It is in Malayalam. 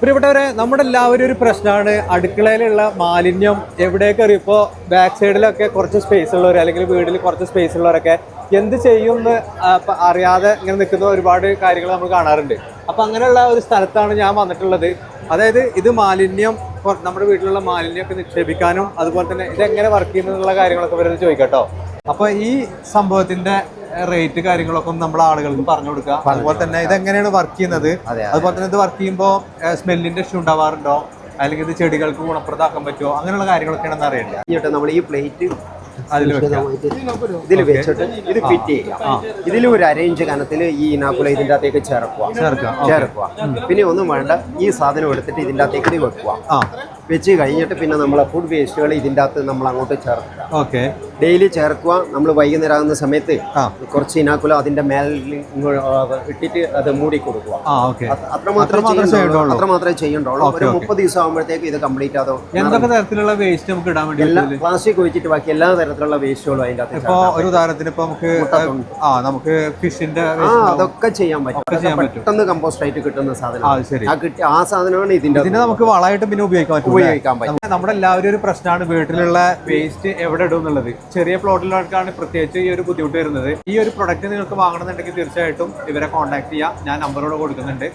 പ്രിയപ്പെട്ടവരെ നമ്മുടെ എല്ലാവരും ഒരു പ്രശ്നമാണ്. അടുക്കളയിലുള്ള മാലിന്യം എവിടെയൊക്കെ അറിയിപ്പോ ബാക്ക് സൈഡിലൊക്കെ കുറച്ച് സ്പേസ് ഉള്ളവർ അല്ലെങ്കിൽ വീട്ടിൽ കുറച്ച് സ്പേസ് ഉള്ളവരൊക്കെ എന്ത് ചെയ്യും എന്ന് അറിയാതെ ഇങ്ങനെ നിൽക്കുന്ന ഒരുപാട് കാര്യങ്ങൾ നമ്മൾ കാണാറുണ്ട്. അപ്പൊ അങ്ങനെയുള്ള ഒരു സ്ഥലത്താണ് ഞാൻ വന്നിട്ടുള്ളത്. അതായത് ഇത് മാലിന്യം നമ്മുടെ വീട്ടിലുള്ള മാലിന്യമൊക്കെ നിക്ഷേപിക്കാനും അതുപോലെ തന്നെ ഇതെങ്ങനെ വർക്ക് ചെയ്യുന്നുള്ള കാര്യങ്ങളൊക്കെ വരുന്നത് ചോദിക്കട്ടോ അപ്പോൾ ഈ സംഭവത്തിന്റെ റേറ്റ് കാര്യങ്ങളൊക്കെ നമ്മൾ ആളുകൾക്ക് പറഞ്ഞു കൊടുക്കുക. അതുപോലെ തന്നെ ഇത് എങ്ങനെയാണ് വർക്ക് ചെയ്യുന്നത് അതുപോലെ തന്നെ ഇത് വർക്ക് ചെയ്യുമ്പോൾ സ്മെല്ലിന്റെ ഇഷ്യൂ ഉണ്ടാവാറുണ്ടോ? അല്ലെങ്കിൽ ഇത് ചെടികൾക്ക് ഗുണപ്രദമാക്കാൻ പറ്റുമോ? അങ്ങനെയുള്ള കാര്യങ്ങളൊക്കെയാണെന്ന് അറിയില്ല നമ്മൾ ഈ പ്ലേറ്റ് ഇതിൽ വെച്ചിട്ട് ഇത് ഫിറ്റ് ചെയ്യുക. ഇതിൽ ഒരു അരയിഞ്ച് കനത്തിൽ ഈ ഇനാക്കുല ഇതിന്റെ അകത്തേക്ക് ചേർക്കുക. ചേർക്കാം ചേർക്കുക. പിന്നെ ഒന്നും വേണ്ട. ഈ സാധനം എടുത്തിട്ട് ഇതിന്റെ അകത്തേക്ക് വെക്കുക. ആ. വെച്ച് കഴിഞ്ഞിട്ട് പിന്നെ നമ്മളെ ഫുഡ് വേസ്റ്റുകൾ ഇതിന്റെ അകത്ത് നമ്മൾ അങ്ങോട്ട് ചേർക്കുക. ഓക്കെ ഡെയിലി ചേർക്കുക. നമ്മൾ വൈകുന്നേരം ആകുന്ന സമയത്ത് കുറച്ച് ഇനാക്കുല അതിന്റെ മേലിൽ ഇട്ടിട്ട് അത് മൂടി കൊടുക്കുക. അത്രമാത്രമേ അത്രമാത്രമേ ചെയ്യണ്ടുള്ളൂ ഒരു. മുപ്പത് ദിവസം ആകുമ്പോഴത്തേക്ക് ഇത് കംപ്ലീറ്റ് ആതോ എന്തൊക്കെ തരത്തിലുള്ള വേസ്റ്റ് നമുക്ക് ഇടാൻ വേണ്ടി എല്ലാ പ്ലാസ്റ്റിക് ഒഴിച്ചിട്ട് ബാക്കി എല്ലാ തരത്തിലുള്ള വേസ്റ്റുകളും അതിന്റെ അകത്ത് ഇപ്പൊ ഒരു ഉദാഹരണത്തിന് ഇപ്പൊ നമുക്ക് ആ നമുക്ക് ഫിഷിന്റെ അതൊക്കെ ചെയ്യാൻ പറ്റും. പെട്ടെന്ന് കമ്പോസ്റ്റ് ആയിട്ട് കിട്ടുന്ന സാധനം ആ കിട്ടി ആ സാധനമാണ് ഇതിന്റെ ഇതിനെ നമുക്ക് വളമായിട്ട് പിന്നെ ഉപയോഗിക്കാൻ പറ്റും ഉപയോഗിക്കാൻ പറ്റും. നമ്മുടെ എല്ലാവരും ഒരു പ്രശ്നമാണ് വീട്ടിലുള്ള വേസ്റ്റ് എവിടെ ഇടും എന്നുള്ളത്. ചെറിയ പ്ലോട്ടിലുള്ളവർക്കാണ് പ്രത്യേകിച്ച് ഈ ഒരു ബുദ്ധിമുട്ട് വരുന്നത്. ഈ ഒരു പ്രൊഡക്റ്റ് നിങ്ങൾക്ക് വാങ്ങണമെന്നുണ്ടെങ്കിൽ തീർച്ചയായിട്ടും ഇവരെ കോൺടാക്ട് ചെയ്യാം. ഞാൻ നമ്പറോട് കൊടുക്കുന്നുണ്ട്.